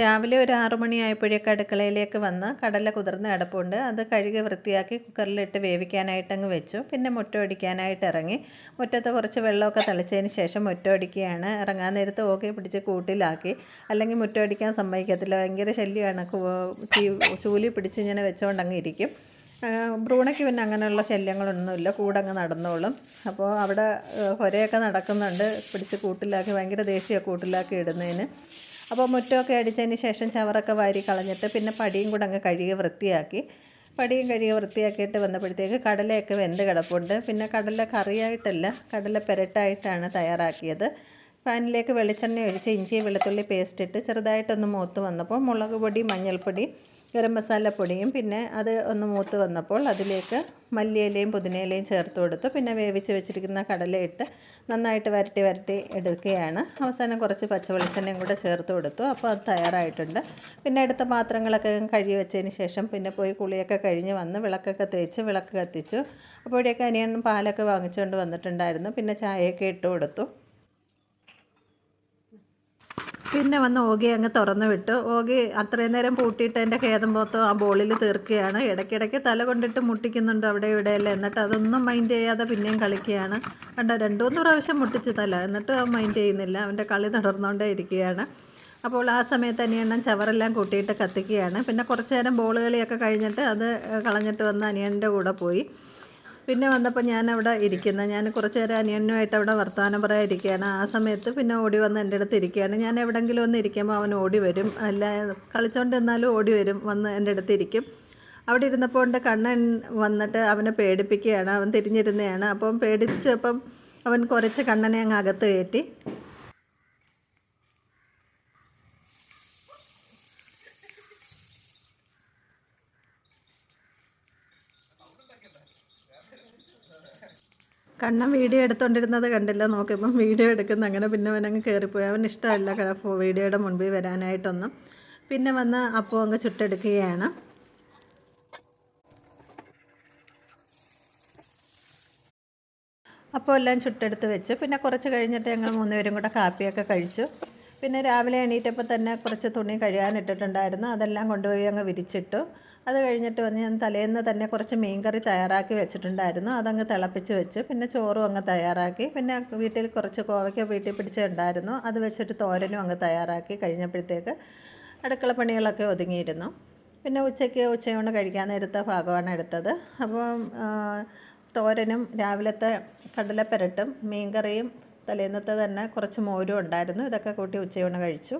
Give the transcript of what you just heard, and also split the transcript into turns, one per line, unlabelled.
രാവിലെ ഒരു ആറു മണിയായപ്പോഴേക്ക് അടുക്കളയിലേക്ക് വന്ന് കടല കുതിർന്ന് കിടപ്പുണ്ട് അത് കഴുകി വൃത്തിയാക്കി കുക്കറിലിട്ട് വേവിക്കാനായിട്ട് അങ്ങ് വെച്ചു. പിന്നെ മുറ്റ ഒടിക്കാനായിട്ട് ഇറങ്ങി. മുറ്റത്ത് കുറച്ച് വെള്ളമൊക്കെ തളിച്ചതിന് ശേഷം മുറ്റ ഒടിക്കുകയാണ് ഇറങ്ങാൻ നേരത്ത് ഓക്കെ പിടിച്ച് കൂട്ടിലാക്കി. അല്ലെങ്കിൽ മുറ്റ ഒടിക്കാൻ സമ്മതിക്കത്തില്ല. ഭയങ്കര ശല്യമാണ്. ചൂലി പിടിച്ച് ഇങ്ങനെ വെച്ചുകൊണ്ട് അങ്ങ് ഇരിക്കും. ഭ്രൂണയ്ക്ക് പിന്നെ അങ്ങനെയുള്ള ശല്യങ്ങളൊന്നുമില്ല. കൂടങ്ങ് നടന്നോളും. അപ്പോൾ അവിടെ ഹൊരയൊക്കെ നടക്കുന്നുണ്ട്. പിടിച്ച് കൂട്ടിലാക്കി. ഭയങ്കര ദേഷ്യമൊക്കെ കൂട്ടിലാക്കി ഇടുന്നതിന്. അപ്പോൾ മുറ്റമൊക്കെ അടിച്ചതിന് ശേഷം ചവറൊക്കെ വാരി കളഞ്ഞിട്ട് പിന്നെ പടിയും കൂടെ അങ്ങ് കഴുകി വൃത്തിയാക്കി. പടിയും കഴുകി വൃത്തിയാക്കിയിട്ട് വന്നപ്പോഴത്തേക്ക് കടലയൊക്കെ വെന്ത് കിടപ്പുണ്ട്. പിന്നെ കടല കറിയായിട്ടല്ല കടല പെരട്ടായിട്ടാണ് തയ്യാറാക്കിയത്. പാനിലേക്ക് വെളിച്ചെണ്ണ ഒഴിച്ച് ഇഞ്ചി വെളുത്തുള്ളി പേസ്റ്റ് ഇട്ട് ചെറുതായിട്ടൊന്ന് മൂത്ത് വന്നപ്പോൾ മുളക് പൊടി മഞ്ഞൾപ്പൊടി ഗരം മസാലപ്പൊടിയും പിന്നെ അത് ഒന്ന് മൂത്ത് വന്നപ്പോൾ അതിലേക്ക് മല്ലിയിലയും പുതിനയിലയും ചേർത്ത് കൊടുത്തു. പിന്നെ വേവിച്ച് വെച്ചിരിക്കുന്ന കടലയിട്ട് നന്നായിട്ട് വരട്ടി വരട്ടി എടുക്കുകയാണ്. അവസാനം കുറച്ച് പച്ച വെളിച്ചെണ്ണയും കൂടെ ചേർത്ത് കൊടുത്തു. അപ്പോൾ അത് തയ്യാറായിട്ടുണ്ട്. പിന്നെ എടുത്ത പാത്രങ്ങളൊക്കെ കഴുകി വെച്ചതിന് ശേഷം പിന്നെ പോയി കുളിയൊക്കെ കഴിഞ്ഞ് വന്ന് വിളക്കൊക്കെ തേച്ച് വിളക്ക് കത്തിച്ചു. അപ്പോഴേക്ക് അനിയൻ പാലൊക്കെ വാങ്ങിച്ചുകൊണ്ട് വന്നിട്ടുണ്ടായിരുന്നു. പിന്നെ ചായയൊക്കെ ഇട്ട് കൊടുത്തു. പിന്നെ വന്ന് ഓഗി അങ്ങ് തുറന്നു വിട്ടു. ഓഗി അത്രയും നേരം പൂട്ടിയിട്ട് എന്റെ ഖേദം പോത്തോ ആ ബോളിൽ തീർക്കുകയാണ്. ഇടയ്ക്കിടയ്ക്ക് തല കൊണ്ടിട്ട് മുട്ടിക്കുന്നുണ്ട് അവിടെ ഇവിടെയല്ല എന്നിട്ട് അതൊന്നും മൈൻഡ് ചെയ്യാതെ പിന്നെയും കളിക്കുകയാണ്. കണ്ട രണ്ടു മൂന്ന് പ്രാവശ്യം മുട്ടിച്ച് തല. എന്നിട്ട് മൈൻഡ് ചെയ്യുന്നില്ല. അവന്റെ കളി തുടർന്നുകൊണ്ടേ ഇരിക്കുകയാണ്. അപ്പോൾ ആ സമയത്ത് അനിയണ്ണൻ ചവറെല്ലാം കൂട്ടിയിട്ട് കത്തിക്കുകയാണ്. പിന്നെ കുറച്ച് നേരം ബോൾ കളിയൊക്കെ കഴിഞ്ഞിട്ട് അത് കളഞ്ഞിട്ട് വന്ന് അനിയന്റെ കൂടെ പോയി. പിന്നെ വന്നപ്പോൾ ഞാൻ അവിടെ ഇരിക്കുന്നത് ഞാൻ കുറച്ച് നേരം അനിയനുമായിട്ട് അവിടെ വർത്തമാനം പറയാൻ ഇരിക്കുകയാണ് ആ സമയത്ത് പിന്നെ ഓടി വന്ന് എന്റെ അടുത്ത് ഇരിക്കുകയാണ്. ഞാൻ എവിടെങ്കിലും ഒന്ന് ഇരിക്കുമ്പോൾ അവൻ ഓടി വരും. അല്ല കളിച്ചോണ്ട് എന്നാലും ഓടി വരും. വന്ന് എന്റെ അടുത്ത് ഇരിക്കും. അവിടെ ഇരുന്നപ്പോൾ എന്റെ കണ്ണൻ വന്നിട്ട് അവനെ പേടിപ്പിക്കുകയാണ്. അവൻ തിരിഞ്ഞിരുന്നതാണ്. അപ്പം പേടിച്ചപ്പം അവൻ കുറച്ച് കണ്ണനെ അങ്ങ് അകത്ത് കയറ്റി. കണ്ണൻ വീഡിയോ എടുത്തോണ്ടിരുന്നത് കണ്ടില്ല. നോക്കിയപ്പം വീഡിയോ എടുക്കുന്ന. അങ്ങനെ പിന്നെ അവനങ്ങ് കയറിപ്പോയി അവൻ ഇഷ്ടമല്ല വീഡിയോയുടെ മുൻപിൽ വരാനായിട്ടൊന്നും. പിന്നെ വന്ന് അപ്പോൾ അങ്ങ് ചുട്ടെടുക്കുകയാണ്. അപ്പോൾ എല്ലാം ചുട്ടെടുത്ത് വെച്ചു. പിന്നെ കുറച്ച് കഴിഞ്ഞിട്ട് ഞങ്ങൾ മൂന്നുപേരും കൂടെ കാപ്പിയൊക്കെ കഴിച്ചു. പിന്നെ രാവിലെ എണീറ്റപ്പോൾ തന്നെ കുറച്ച് തുണി കഴുകാനിട്ടിട്ടുണ്ടായിരുന്നു അതെല്ലാം കൊണ്ടുപോയി അങ്ങ് വിരിച്ചിട്ടു. അത് കഴിഞ്ഞിട്ട് വന്ന് ഞാൻ തലേന്ന് തന്നെ കുറച്ച് മീൻകറി തയ്യാറാക്കി വെച്ചിട്ടുണ്ടായിരുന്നു. അതങ്ങ് തിളപ്പിച്ച് വെച്ച്. പിന്നെ ചോറും അങ്ങ് തയ്യാറാക്കി. പിന്നെ വീട്ടിൽ കുറച്ച് കോവയ്ക്ക വീട്ടിൽ പിടിച്ചിട്ടുണ്ടായിരുന്നു അത് വെച്ചിട്ട് തോരനും അങ്ങ് തയ്യാറാക്കി കഴിഞ്ഞപ്പോഴത്തേക്ക് അടുക്കള പണികളൊക്കെ ഒതുങ്ങിയിരുന്നു. പിന്നെ ഉച്ചയ്ക്ക് ഉച്ചയൂണ് കഴിക്കാൻ എടുത്ത ഭാഗമാണ് എടുത്തത്. അപ്പം തോരനും രാവിലത്തെ കടലപ്പെരട്ടും മീൻകറിയും തലേന്നത്തെ തന്നെ കുറച്ച് മോരും ഉണ്ടായിരുന്നു. ഇതൊക്കെ കൂട്ടി ഉച്ചയൂണ് കഴിച്ചു.